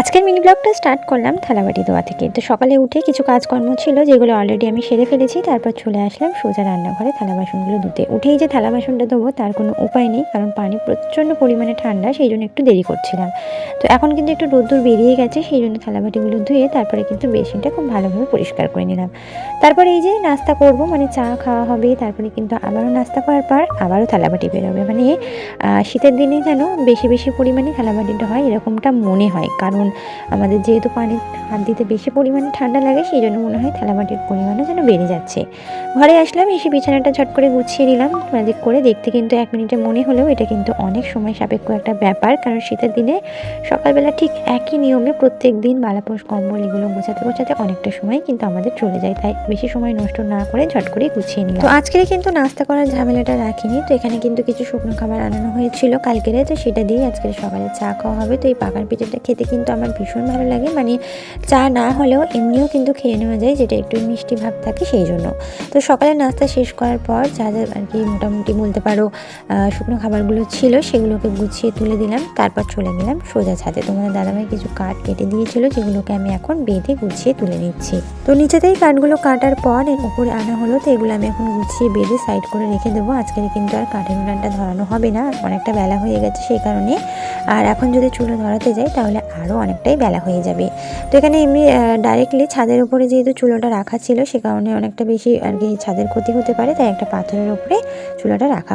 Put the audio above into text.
আজকের মিনি ব্লগটা স্টার্ট করলাম থালাবাটি দেওয়া থেকে। তো সকালে উঠে কিছু কাজকর্ম ছিল যেগুলো অলরেডি আমি সেরে ফেলেছি, তারপর চলে আসলাম সোজা রান্নাঘরে থালা বাসনগুলো ধুতে। উঠেই যে থালা বাসনটা দেবো তার কোনো উপায় নেই, কারণ পানি প্রচণ্ড পরিমাণে ঠান্ডা, সেই জন্য একটু দেরি করছিলাম। তো এখন কিন্তু একটু রোদ্দুর বেরিয়ে গেছে, সেই জন্য থালাবাটিগুলো ধুয়ে তারপরে কিন্তু বেসিনটা খুব ভালোভাবে পরিষ্কার করে নিলাম। তারপরে এই যে নাস্তা করব মানে চা খাওয়া হবে, তারপরে কিন্তু আবারও নাস্তা করার পর আবারও থালাবাটি বেরোবে। মানে শীতের দিনে যেন বেশি বেশি পরিমাণে থালাবাটিটা হয়, এরকমটা মনে হয়, কারণ আমাদের যেহেতু পানি হাত দিতে বেশি পরিমাণে ঠান্ডা লাগে, সেই জন্য মনে হয় থালাবাটির পরিমাণও যেন বেড়ে যাচ্ছে। ঘরে আসলাম, এসে বিছানাটা ঝট করে গুছিয়ে নিলাম। ম্যাজিক করে দেখতে কিন্তু এক মিনিটে মনে হলেও এটা কিন্তু অনেক সময় সাপেক্ষ একটা ব্যাপার, কারণ শীতের দিনে সকালবেলা ঠিক একই নিয়মে প্রত্যেক দিন বালাপোষ কম্বল এগুলো গোছাতে গোছাতে অনেকটা সময় কিন্তু আমাদের চলে যায়। তাই বেশি সময় নষ্ট না করে ঝট করে গুছিয়ে নিলাম। তো আজকের কিন্তু নাস্তা করার ঝামেলাটা রাখিনি, তো এখানে কিন্তু কিছু শুকনো খাবার আনানো হয়েছিল কালকেরে, তো সেটা দিয়ে আজকে সকালে চা খাওয়া হবে। তো এই পাকার পিঠাটা খেতে কিন্তু আমার ভীষণ ভালো লাগে। মানে চা না হলেও এমনিও কিন্তু খেয়ে নেওয়া যায়, যেটা একটু মিষ্টি ভাব থাকে সেই জন্য। তো সকালে নাস্তা শেষ করার পর যা যা আর কি মোটামুটি বলতে পারো শুকনো খাবারগুলো ছিল সেগুলোকে গুছিয়ে তুলে দিলাম, তারপর চলে গেলাম সোজা ছাদে। তোমাদের দাদাভাই কিছু কাঠ কেটে দিয়েছিল, যেগুলোকে আমি এখন বেঁধে গুছিয়ে তুলে নিচ্ছি। তো নিচেতেই কাঠগুলো কাটার পর এর উপরে আনা হলো, তো এগুলো আমি এখন গুছিয়ে বেঁধে সাইড করে রেখে দেবো। আজকের কিন্তু আর কাঠের উনানটা ধরানো হবে না, অনেকটা বেলা হয়ে গেছে সেই কারণে। আর এখন যদি চুলো ধরাতে যাই, তাহলে আরও অনেকটাই বেলা হয়ে যাবে। তো এখানে এমনি ডাইরেক্টলি ছাদের উপরে যেহেতু চুলোটা রাখা ছিল, সে কারণে অনেকটা বেশি আর কি ছাদের ক্ষতি হতে পারে, তাই একটা পাথরের উপরে চুলোটা রাখা